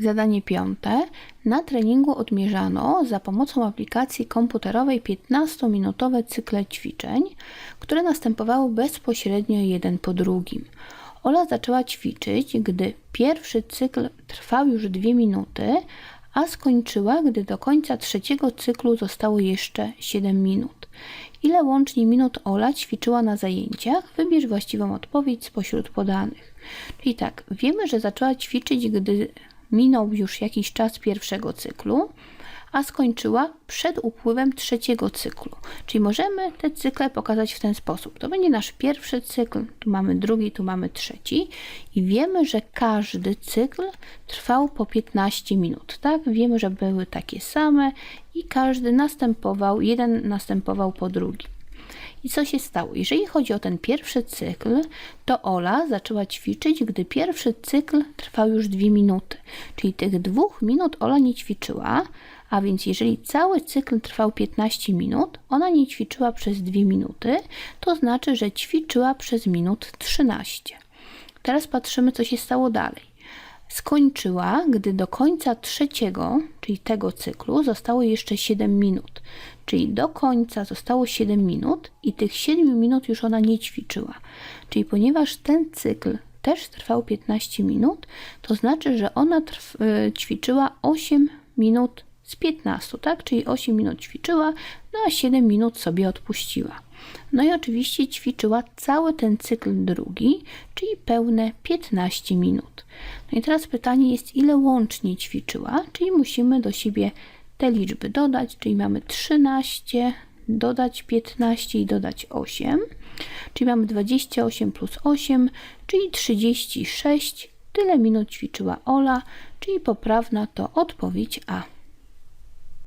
Zadanie piąte. Na treningu odmierzano za pomocą aplikacji komputerowej 15-minutowe cykle ćwiczeń, które następowały bezpośrednio jeden po drugim. Ola zaczęła ćwiczyć, gdy pierwszy cykl trwał już 2 minuty, a skończyła, gdy do końca trzeciego cyklu zostało jeszcze 7 minut. Ile łącznie minut Ola ćwiczyła na zajęciach? Wybierz właściwą odpowiedź spośród podanych. Czyli tak, wiemy, że zaczęła ćwiczyć, gdy minął już jakiś czas pierwszego cyklu, a skończyła przed upływem trzeciego cyklu. Czyli możemy te cykle pokazać w ten sposób. To będzie nasz pierwszy cykl, tu mamy drugi, tu mamy trzeci i wiemy, że każdy cykl trwał po 15 minut. Tak, wiemy, że były takie same i każdy następował, jeden następował po drugim. I co się stało? Jeżeli chodzi o ten pierwszy cykl, to Ola zaczęła ćwiczyć, gdy pierwszy cykl trwał już 2 minuty. Czyli tych dwóch minut Ola nie ćwiczyła, a więc jeżeli cały cykl trwał 15 minut, ona nie ćwiczyła przez 2 minuty, to znaczy, że ćwiczyła przez minut 13. Teraz patrzymy, co się stało dalej skończyła, gdy do końca trzeciego, czyli tego cyklu, zostało jeszcze 7 minut. Czyli do końca zostało 7 minut i tych 7 minut już ona nie ćwiczyła. Czyli ponieważ ten cykl też trwał 15 minut, to znaczy, że ona y, ćwiczyła 8 minut z 15, tak? Czyli 8 minut ćwiczyła, no a 7 minut sobie odpuściła. No i oczywiście ćwiczyła cały ten cykl drugi, czyli pełne 15 minut. No i teraz pytanie jest, ile łącznie ćwiczyła, czyli musimy do siebie te liczby dodać, czyli mamy 13, dodać 15 i dodać 8, czyli mamy 28 plus 8, czyli 36. Tyle minut ćwiczyła Ola, czyli poprawna to odpowiedź A.